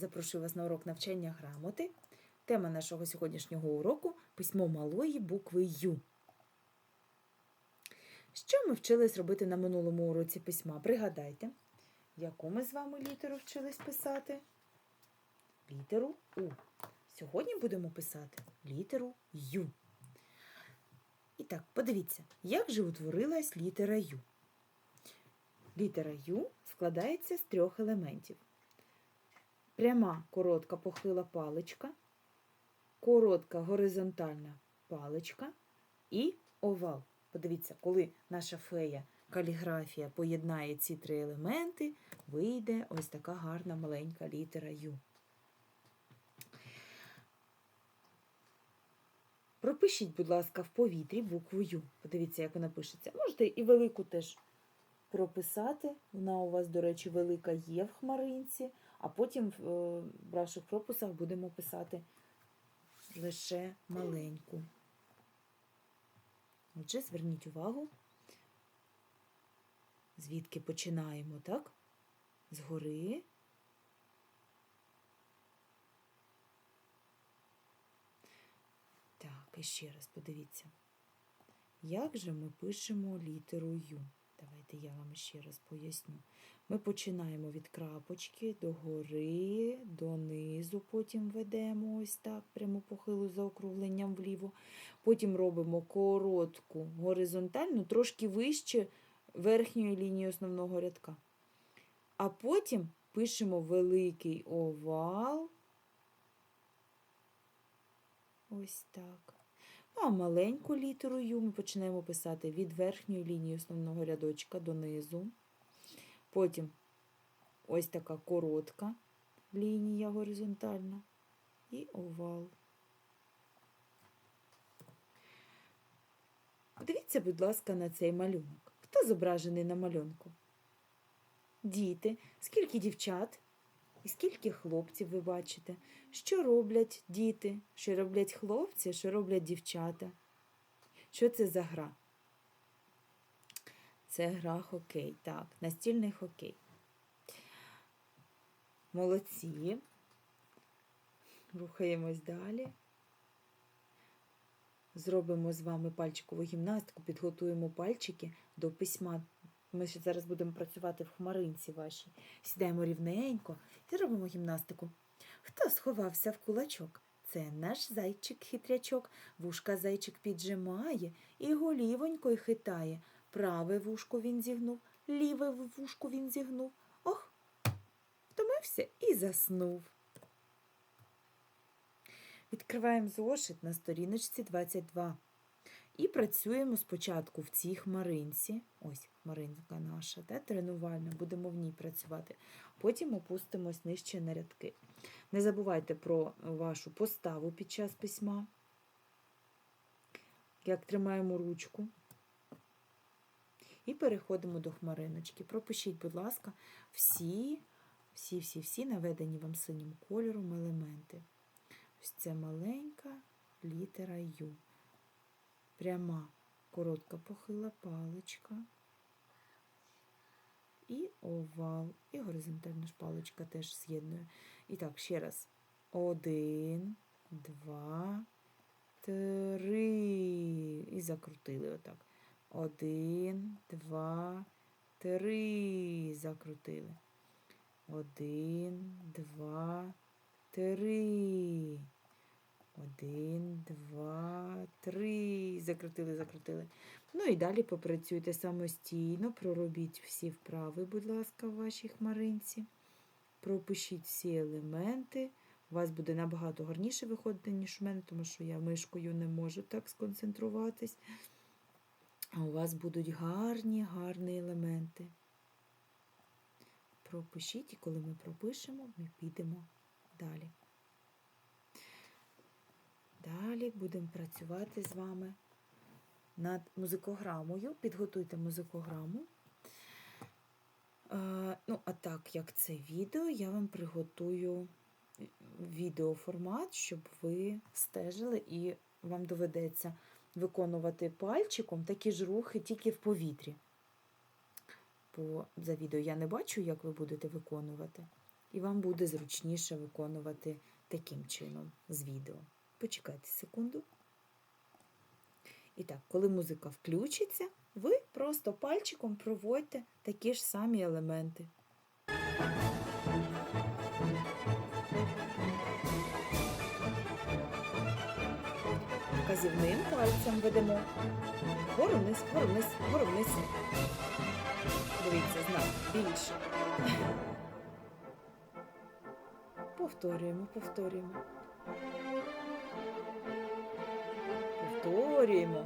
Запрошую вас на урок навчання грамоти. Тема нашого сьогоднішнього уроку письмо малої букви Ю. Що ми вчились робити на минулому уроці письма? Пригадайте, яку ми з вами літеру вчились писати? Літеру У. Сьогодні будемо писати літеру Ю. І так, подивіться, як же утворилась літера Ю. Літера Ю складається з трьох елементів. Пряма коротка похила паличка, коротка горизонтальна паличка і овал. Подивіться, коли наша фея каліграфія поєднає ці три елементи, вийде ось така гарна маленька літера Ю. Пропишіть, будь ласка, в повітрі букву Ю. Подивіться, як вона пишеться. Можете і велику теж прописати. Вона у вас, до речі, велика є в хмаринці, а потім в е, ваших прописах будемо писати лише маленьку. Отже, зверніть увагу, звідки починаємо, так? Згори. Так, і ще раз подивіться. Як же ми пишемо літеру Ю? Давайте я вам ще раз поясню. Ми починаємо від крапочки до гори, донизу, потім ведемо ось так, пряму похилу за округленням вліво. Потім робимо коротку горизонтальну, трошки вище верхньої лінії основного рядка. А потім пишемо великий овал. Ось так. Ну, а маленьку літеру Ю ми починаємо писати від верхньої лінії основного рядочка донизу. Потім ось така коротка лінія горизонтальна і овал. Подивіться, будь ласка, на цей малюнок. Хто зображений на малюнку? Діти. Скільки дівчат? І скільки хлопців ви бачите? Що роблять діти? Що роблять хлопці, що роблять дівчата? Що це за гра? Це гра хокей, так, настільний хокей. Молодці. Рухаємось далі. Зробимо з вами пальчикову гімнастику, підготуємо пальчики до письма. Ми ще зараз будемо працювати в хмаринці вашій. Сідаємо рівненько і робимо гімнастику. Хто сховався в кулачок? Це наш зайчик-хитрячок. Вушка зайчик піджимає і голівонькою хитає. Праве вушко він зігнув, ліве вушко він зігнув. Ох, втомився і заснув. Відкриваємо зошит на сторіночці 22. І працюємо спочатку в цій хмаринці. Ось хмаринка наша, де, тренувальна, будемо в ній працювати. Потім опустимось нижче на рядки. Не забувайте про вашу поставу під час письма. Як тримаємо ручку. І переходимо до хмариночки. Пропишіть, будь ласка, всі, всі, всі, всі наведені вам синім кольором елементи. Ось це маленька літера Ю. Пряма, коротка похила паличка. І овал, і горизонтальна ж паличка теж з'єднує. І так, ще раз. Один, два, три. І закрутили отак. Один, два, три. Закрутили. Один, два, три. Один, два, три. Закрутили, закрутили. Ну і далі попрацюйте самостійно, проробіть всі вправи, будь ласка, в вашій хмаринці. Пропишіть всі елементи. У вас буде набагато гарніше виходити, ніж у мене, тому що я мишкою не можу так сконцентруватись. А у вас будуть гарні, гарні елементи. Пропишіть, і коли ми пропишемо, ми підемо далі. Далі будемо працювати з вами над музикограмою. Підготуйте музикограму. Е, ну, а так як це відео, я вам приготую відеоформат, щоб ви стежили і вам доведеться виконувати пальчиком такі ж рухи тільки в повітрі. Бо за відео я не бачу, як ви будете виконувати. і вам буде зручніше виконувати таким чином з відео. Почекайте секунду. І так, коли музика включиться, ви просто пальчиком проводьте такі ж самі елементи. Вказівним пальцем ведемо. Вгору вниз, вгору вниз, вгору вниз. Дивіться, знак більше. Повторюємо, повторюємо. Повторюємо.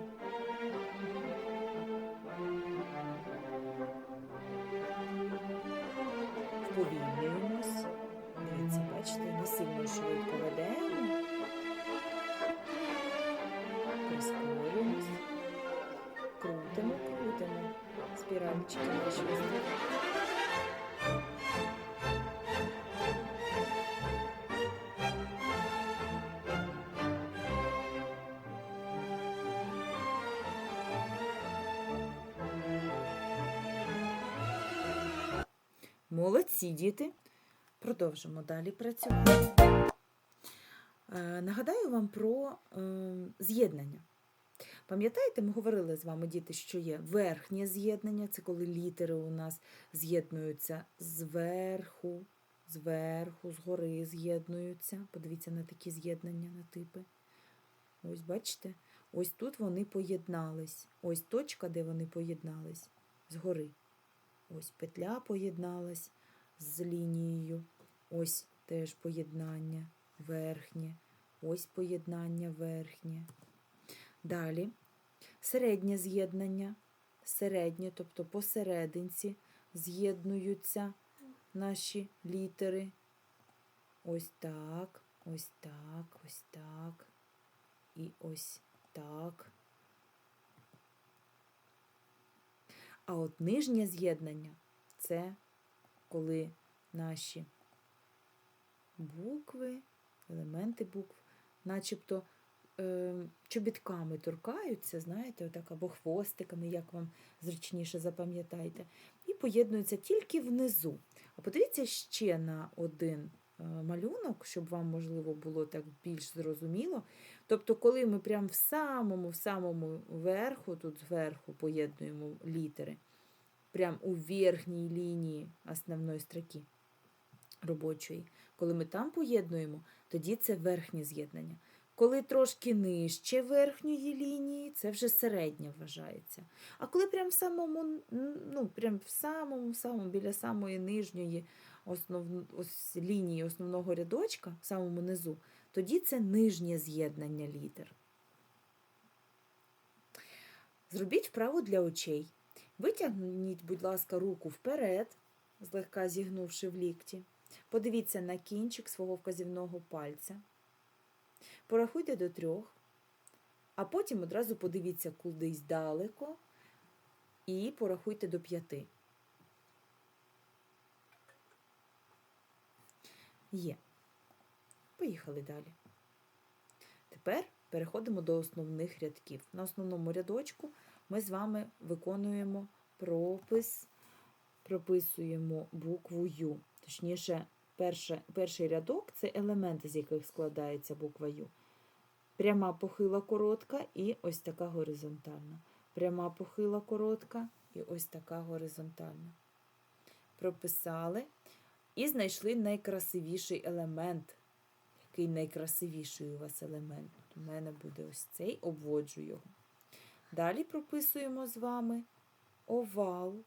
Молодці, діти. Продовжимо далі працювати. Е, Нагадаю вам про е, з'єднання. Пам'ятаєте, ми говорили з вами, діти, що є верхнє з'єднання, це коли літери у нас з'єднуються зверху, зверху, згори з'єднуються. Подивіться на такі з'єднання, на типи. Ось бачите? Ось тут вони поєднались. Ось точка, де вони поєднались, згори. Ось петля поєдналась з лінією. Ось теж поєднання верхнє. Ось поєднання верхнє. Далі середнє з'єднання. Середнє, тобто посерединці з'єднуються наші літери. Ось так, ось так, ось так. І ось так. А от нижнє з'єднання це коли наші букви, елементи букв, начебто е, чобітками торкаються, знаєте, отак, або хвостиками, як вам зручніше запам'ятайте, і поєднуються тільки внизу. А подивіться ще на один малюнок, щоб вам, можливо, було так більш зрозуміло. Тобто, коли ми прямо в самому, в самому верху, тут зверху поєднуємо літери, прямо у верхній лінії основної строки робочої, коли ми там поєднуємо, тоді це верхнє з'єднання. Коли трошки нижче верхньої лінії, це вже середнє вважається. А коли прямо в самому, ну, прям в самому, самому біля самої нижньої основ... ось лінії основного рядочка, в самому низу, тоді це нижнє з'єднання літер. Зробіть вправу для очей. Витягніть, будь ласка, руку вперед, злегка зігнувши в лікті. Подивіться на кінчик свого вказівного пальця. Порахуйте до трьох, а потім одразу подивіться кудись далеко і порахуйте до п'яти. Є. Поїхали далі. Тепер переходимо до основних рядків. На основному рядочку ми з вами виконуємо пропис, прописуємо букву Ю. Точніше, перше, перший рядок це елементи, з яких складається буква Ю. Пряма похила коротка і ось така горизонтальна. Пряма похила коротка і ось така горизонтальна. Прописали і знайшли найкрасивіший елемент. Який найкрасивіший у вас елемент? У мене буде ось цей, обводжу його. Далі прописуємо з вами овал.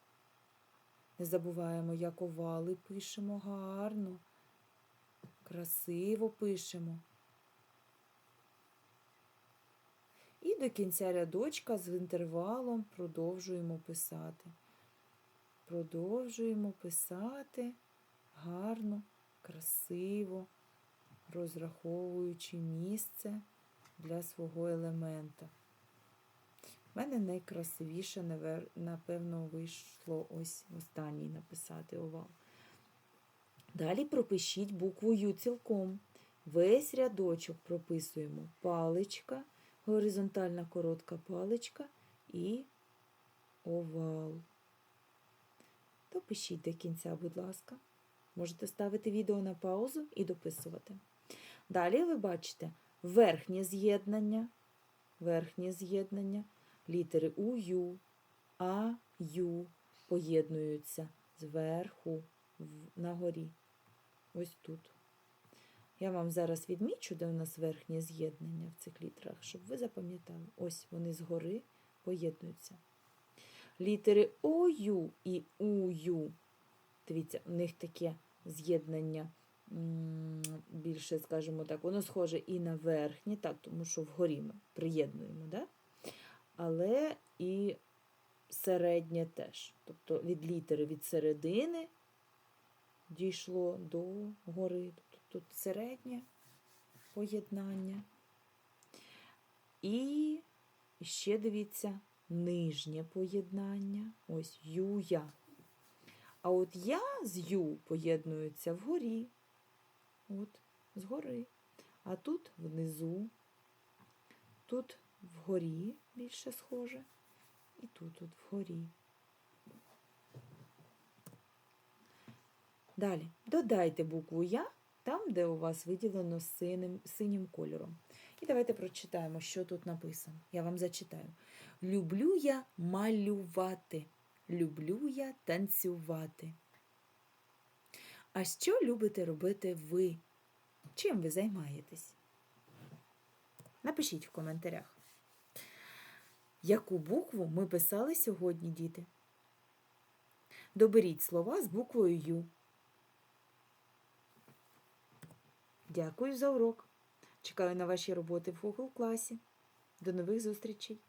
Не забуваємо, як овали пишемо гарно, красиво пишемо. І до кінця рядочка з інтервалом продовжуємо писати. Продовжуємо писати гарно, красиво, розраховуючи місце для свого елемента. У мене найкрасивіше, напевно, вийшло ось останній написати овал. Далі пропишіть букву Ю цілком. Весь рядочок прописуємо паличка, горизонтальна коротка паличка і овал. Допишіть до кінця, будь ласка. Можете ставити відео на паузу і дописувати. Далі ви бачите верхнє з'єднання, верхнє з'єднання, літери У, Ю, А, Ю поєднуються зверху на горі. Ось тут. Я вам зараз відмічу, де у нас верхнє з'єднання в цих літерах, щоб ви запам'ятали. Ось вони згори поєднуються. Літери ОЮ і УЮ. Дивіться, у них таке з'єднання більше, скажімо так, воно схоже і на верхнє, так, тому що вгорі ми приєднуємо, да? але і середнє теж. Тобто від літери від середини дійшло до гори. Тобто тут середнє поєднання. І ще дивіться, нижнє поєднання. Ось ю-я. А от я з ю поєднуються вгорі. От, згори. А тут внизу, тут вгорі більше схоже, і тут, тут вгорі. Далі додайте букву Я там, де у вас виділено синим, синім кольором. І давайте прочитаємо, що тут написано. Я вам зачитаю. Люблю я малювати, люблю я танцювати. А що любите робити ви? Чим ви займаєтесь? Напишіть в коментарях. Яку букву ми писали сьогодні, діти? Доберіть слова з буквою Ю. Дякую за урок. Чекаю на ваші роботи в Google класі. До нових зустрічей!